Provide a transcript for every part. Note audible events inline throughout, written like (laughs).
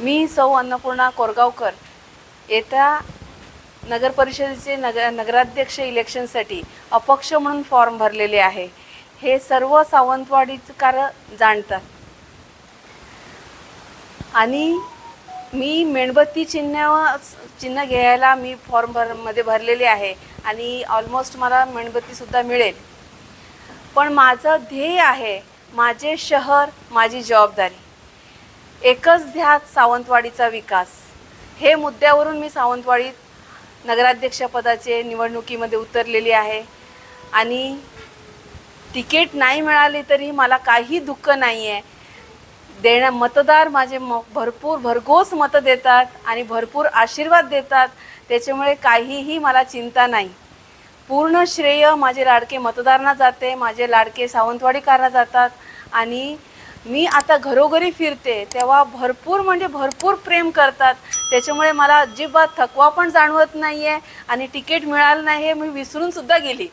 मी सौ अन्नपूर्णा कोरगावकर येत्या नगर परिषदेचे नग नगराध्यक्ष इलेक्शनसाठी अपक्ष म्हणून फॉर्म भरलेले आहे. हे सर्व सावंतवाडीकार जाणतात. आणि मी मेणबत्ती चिन्ह चिन्ह घ्यायला मी फॉर्म भरमध्ये भरलेले आहे आणि ऑलमोस्ट मला मेणबत्तीसुद्धा मिळेल. पण माझं ध्येय आहे माझे शहर माझी जबाबदारी. एकच ध्यात सावंतवाडीचा विकास. हे मुद्द्यावरून मी सावंतवाडीत नगराध्यक्षपदाचे निवडणुकीमध्ये उतरलेली आहे. आणि तिकीट नाही मिळाली तरी मला काही दुःख नाही आहे देण्या मतदार माझे म भरपूर भरघोस मतं देतात आणि भरपूर आशीर्वाद देतात. त्याच्यामुळे काहीही मला चिंता नाही. पूर्ण श्रेय माझे लाडके मतदारांना जाते माझे लाडके सावंतवाडीकारांना जातात आणि मी आता घरोघरी फिरते तेव्हा भरपूर म्हणजे भरपूर प्रेम करतात. त्याच्यामुळे मला अजिबात थकवा पण जाणवत नाही आहे आणि तिकीट मिळालं नाही हे मी विसरून सुद्धा गेली.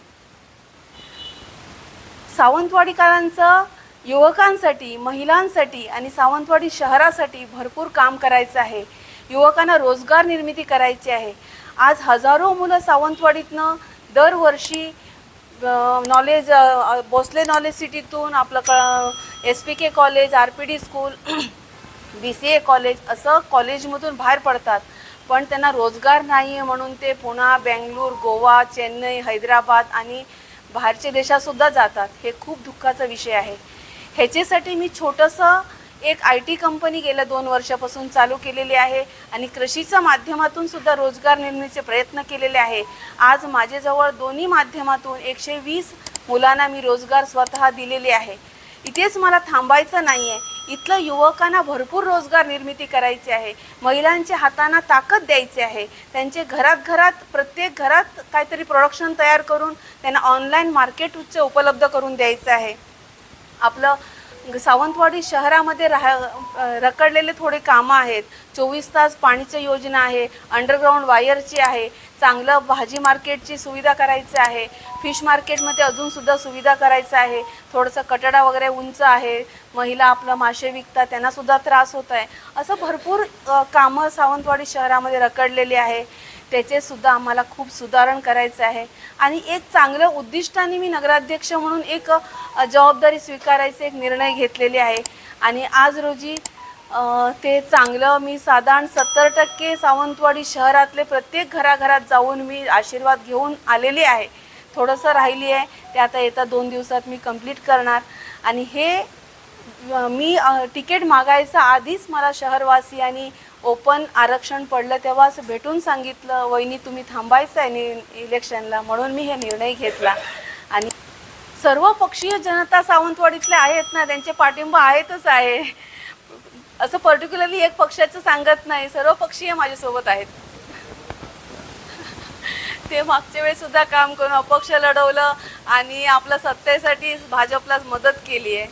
सावंतवाडीकरांचं युवकांसाठी महिलांसाठी आणि सावंतवाडी शहरासाठी भरपूर काम करायचं आहे. युवकांना रोजगार निर्मिती करायची आहे. आज हजारो मुलं सावंतवाडीतनं दरवर्षी नॉलेज भोसले नॉलेज सिटीतून आपलं क S P K college R P D school B C A college असं कॉलेजमधून बाहेर पडतात. पण त्यांना रोजगार नाही आहे म्हणून ते पुणा बेंगलोर गोवा चेन्नई हैदराबाद आणि बाहेरच्या देशातसुद्धा जातात. हे खूप दुःखाचा विषय आहे. ह्याच्यासाठी मी छोटंसं एक आय टी कंपनी गेल्या दोन वर्षापासून चालू केलेली आहे आणि कृषीच्या माध्यमातून सुद्धा रोजगार निर्मितीचे प्रयत्न केलेले आहे. आज माझ्याजवळ दोन्ही माध्यमातून एकशे वीस मुलांना मी रोजगार स्वतः दिलेले आहे. इथेच मला थांबायचं नाही आहे इथलं युवकांना भरपूर रोजगार निर्मिती करायची आहे. महिलांच्या हातांना ताकद द्यायची आहे. त्यांचे घरात घरात प्रत्येक घरात काहीतरी प्रोडक्शन तयार करून त्यांना ऑनलाईन मार्केट उच्च उपलब्ध करून द्यायचं आहे. आपलं सावंतवाडी शहरामध्ये राह रकडलेले थोडे कामं आहेत. चोवीस तास पाणीची योजना आहे अंडरग्राऊंड वायरची आहे चांगलं भाजी मार्केटची सुविधा करायची आहे फिश मार्केटमध्ये अजूनसुद्धा सुविधा करायचं आहे थोडंसं कटडा वगैरे उंच आहे महिला आपलं मासे विकतात त्यांनासुद्धा त्रास होत आहे. असं भरपूर कामं सावंतवाडी शहरामध्ये रखडलेली आहे. त्याचेसुद्धा आम्हाला खूप सुधारण करायचं आहे. आणि एक चांगलं उद्दिष्टाने मी नगराध्यक्ष म्हणून एक जबाबदारी स्वीकारायचे एक निर्णय घेतलेले आहे. आणि आज रोजी ते चांगलं मी साधारण सत्तर टक्के सावंतवाडी शहरातले प्रत्येक घराघरात जाऊन मी आशीर्वाद घेऊन आलेले आहे. थोडंसं राहिली आहे. ते आता येत्या दोन दिवसात मी कंप्लीट करणार. आणि हे मी तिकीट मागायचं आधीच मला शहरवासियांनी ओपन आरक्षण पडलं तेव्हाच भेटून सांगितलं वहिनी तुम्ही थांबायचं आहे नि इलेक्शनला. म्हणून मी हे निर्णय घेतला. आणि सर्व पक्षीय जनता सावंतवाडीतले आहेत ना त्यांचे पाठिंबा आहेतच आहे. असं पर्टिक्युलरली एक पक्षाचं सांगत नाही सर्व पक्षीय माझ्यासोबत आहेत. ते मागच्या वेळेस सुद्धा काम करून अपक्ष लढवलं आणि आपल्या सत्तेसाठी भाजपलाच मदत केली आहे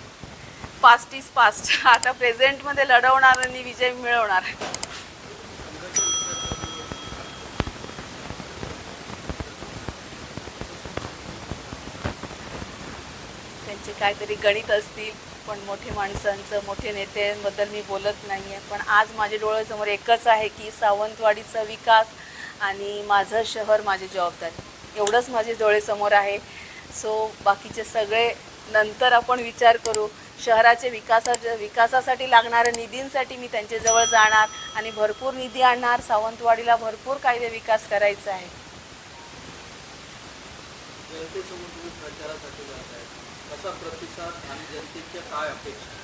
पास्ट इज पास्ट आता प्रेझेंटमध्ये लढवणार आणि विजय मिळवणार. त्यांचे काहीतरी गणित असतील पण मोठे माणसांचं मोठे नेत्यांबद्दल मी बोलत नाही आहे पण आज माझे डोळ्यासमोर एकच आहे की सावंतवाडीचा विकास आणि माझं शहर माझी जबाबदारी. एवढंच माझे डोळेसमोर आहे. सो बाकीचे सगळे नंतर आपण विचार करू. शहराचे विकासाच्या विकासासाठी लागणाऱ्या निधींसाठी मी त्यांच्याजवळ जाणार आणि भरपूर निधी आणणार. सावंतवाडीला भरपूर कायदे विकास करायचा आहे काय अपेक्षा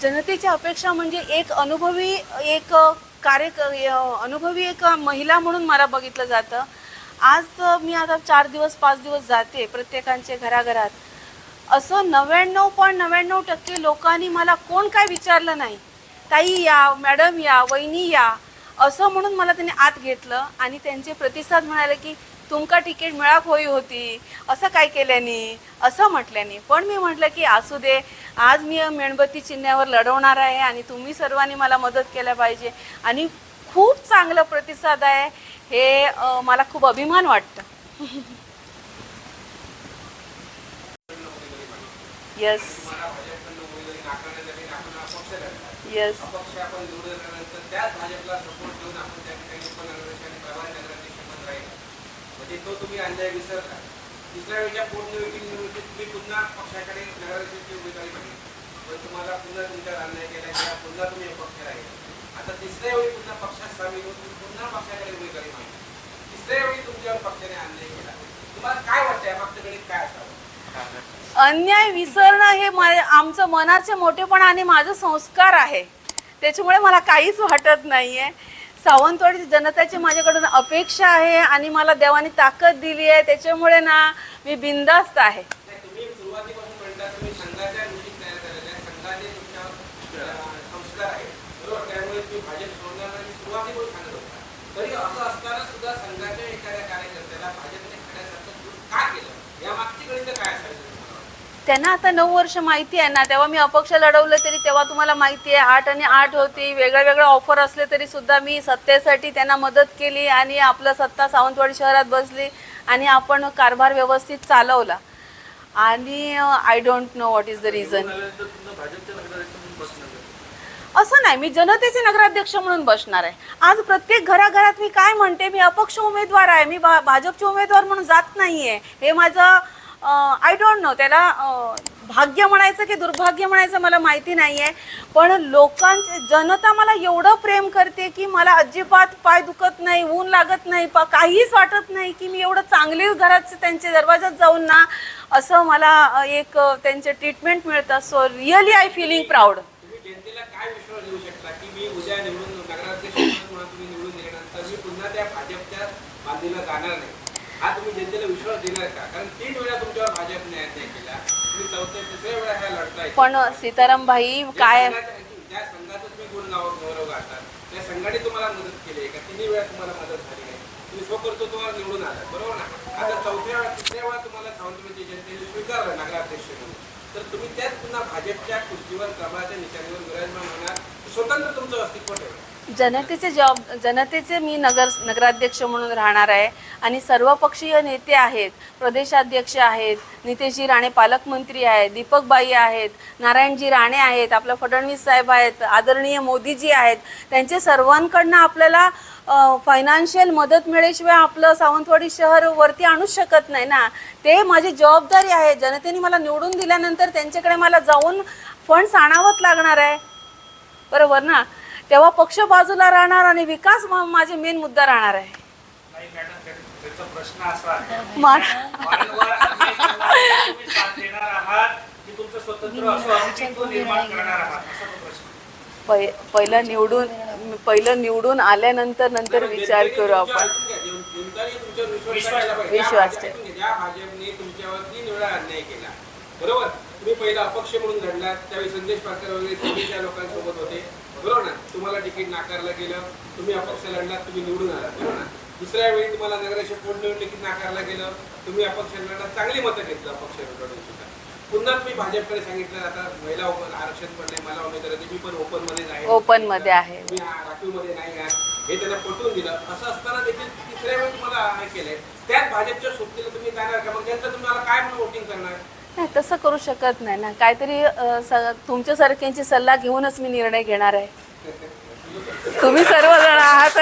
जनतेच्या अपेक्षा म्हणजे एक अनुभवी एक कार्य अनुभवी एक महिला म्हणून मला बघितलं जातं. आज मी आता चार दिवस पाच दिवस जाते प्रत्येकांच्या घराघरात. असं नव्याण्णव पॉईंट नव्याण्णव टक्के लोकांनी मला कोण काय विचारलं नाही. ताई या मॅडम या वहिनी या असं म्हणून मला त्यांनी आत घेतलं आणि त्यांचे प्रतिसाद म्हणाले की तुमका तिकीट मिळाक होई होती. असं काय केल्याने? असं म्हटल्याने. पण मी म्हटलं की असू दे. आज मी मेणबत्ती चिन्ह्यावर लढवणार आहे आणि तुम्ही सर्वांनी मला मदत केल्या पाहिजे आणि खूप चांगला प्रतिसाद आहे. हे मला खूप अभिमान वाटतं. (laughs) यस येस अपक्ष आपण त्याच आपण त्या ठिकाणी राहील म्हणजे तो तुम्ही विसरला तिसऱ्या तुम्ही पुन्हा पक्षाकडे तुम्हाला पुन्हा अन्याय केला किंवा पुन्हा तुम्ही अपक्ष आता तिसऱ्या वेळी पुन्हा पक्षात सामील होऊन पुन्हा पक्षाकडे उमेदवारी मागितली. तिसऱ्या वेळी तुमच्यावर पक्षाने अन्याय केला. तुम्हाला काय वाटतंय? या मागचं गणित काय असावं? अन्याय विसरणं हे आमचं मनाचे मोठेपण आणि माझं संस्कार आहे. त्याच्यामुळे मला काहीच वाटत नाही आहे सावंतवाडी जनतेची माझ्याकडून अपेक्षा आहे आणि मला देवाने ताकद दिली आहे. त्याच्यामुळे ना मी बिंदास्त आहे. असताना सुद्धा संघाच्या एखाद्या कार्यकर्त्याला भाजपने का केलं? या मागची गणित काय त्यांना आता नऊ वर्ष माहिती आहे ना. तेव्हा मी अपक्ष लढवलं तरी तेव्हा तुम्हाला माहिती आहे आठ आणि आठ होती. वेगळ्या वेगळ्या ऑफर असले तरी सुद्धा मी सत्तेसाठी त्यांना मदत केली आणि आपलं सत्ता सावंतवाडी शहरात बसली आणि आपण कारभार व्यवस्थित चालवला. आणि I don't know what is the reason असं नाही. मी जनतेचे नगराध्यक्ष म्हणून बसणार आहे. आज प्रत्येक घराघरात मी काय म्हणते? मी अपक्ष उमेदवार आहे. मी भा भाजपचे उमेदवार म्हणून जात नाही आहे हे माझं आय डोंट नो त्याला भाग्य म्हणायचं की दुर्भाग्य म्हणायचं मला माहिती नाही आहे पण लोकांचे जनता मला एवढं प्रेम करते की मला अजिबात पाय दुखत नाही ऊन लागत नाही पा काहीच वाटत नाही की मी एवढं चांगली घरात त्यांच्या दरवाजात जाऊन ना असं मला एक त्यांचे ट्रीटमेंट मिळतं. So really I feeling proud जनतेला विश्वास देऊ शकता की पण सीताराम भाई काय ज्या संघाचं तुम्ही गौरव गातात त्या संघाने तुम्हाला मदत केली आहे का? तिन्ही वेळा तुम्हाला मदत झाली तुम्ही तुम्हाला निवडून आला बरोबर ना? आता चौथ्या वेळा तिसऱ्या वेळा तुम्हाला सावंतवाडी जनतेने स्वीकारलं नगराध्यक्ष म्हणून. तर तुम्ही त्याच पुन्हा भाजपच्या खुर्चीवर कमळाच्या निशाणीवर विराजमान होणार. स्वतंत्र तुमचं अस्तित्व ठेवणार जनतेचे जॉब जनतेचे मी नगर नगराध्यक्ष म्हणून राहणार आहे. आणि सर्वपक्षीय नेते आहेत. प्रदेशाध्यक्ष आहेत. नितेशजी राणे पालकमंत्री आहेत. दीपकबाई आहेत. नारायणजी राणे आहेत. आपलं फडणवीस साहेब आहेत. आदरणीय मोदीजी आहेत. त्यांचे सर्वांकडनं आपल्याला फायनान्शियल मदत मिळेशिवाय आपलं सावंतवाडी शहर वरती आणूच शकत नाही ना. ते माझी जबाबदारी आहे. जनतेने मला निवडून दिल्यानंतर त्यांच्याकडे मला जाऊन फंड्स आणावंच लागणार आहे. बरोबर ना? तेव्हा पक्ष बाजूला राहणार आणि विकास मा- माझे मेन मुद्दा राहणार आहे. नाही मॅडम त्या- त्याचा प्रश्न असा आहे. मा- वारंवार अन्याय करणाऱ्यांना तुम्ही साथ देणार आहात की तुमचं स्वतंत्र असं अस्तित्व निर्माण करणार आहात असा तो प्रश्न पै पहिलं निवडून पहिलं निवडून आल्यानंतर नंतर विचार करू आपण. विश्वास बरोबर? तुम्ही पहिला अपक्ष म्हणून लढलात त्यावेळी संदेश वगैरे लोकांसोबत होते. बरोबर ना तुम्हाला तिकीट नाकारलं गेलं तुम्ही अपक्ष लढलात तुम्ही निवडून आलात बरोबर ना. दुसऱ्या वेळी तुम्हाला नगराध्यक्ष पोटनिवडणुकीत नाकारलं गेलं तुम्ही अपक्ष लढलात चांगली मतं घेतलं अपक्ष लढून सुद्धा पुन्हा तुम्ही भाजपकडे सांगितलं आता महिला ओपन आरक्षण पण नाही मला उमेदवार आहे, मी पण ओपनमध्ये आहे. Open मध्ये आहे. तुम्ही राखीवमध्ये नाही आहात हे त्यांना पटवून दिलं. असं असताना देखील तिसऱ्या वेळी तुम्हाला हे केलंय. त्याच भाजपच्या सोबतीला तुम्ही जाणार का? मग जनता तुम्हाला काय म्हणून वोटिंग करणार? नाही तसं करू शकत नाही ना. काहीतरी अ, स- तुमच्यासारख्यांची सल्ला घेऊनच मी निर्णय घेणार आहे. तुम्ही सर्वजण आहात.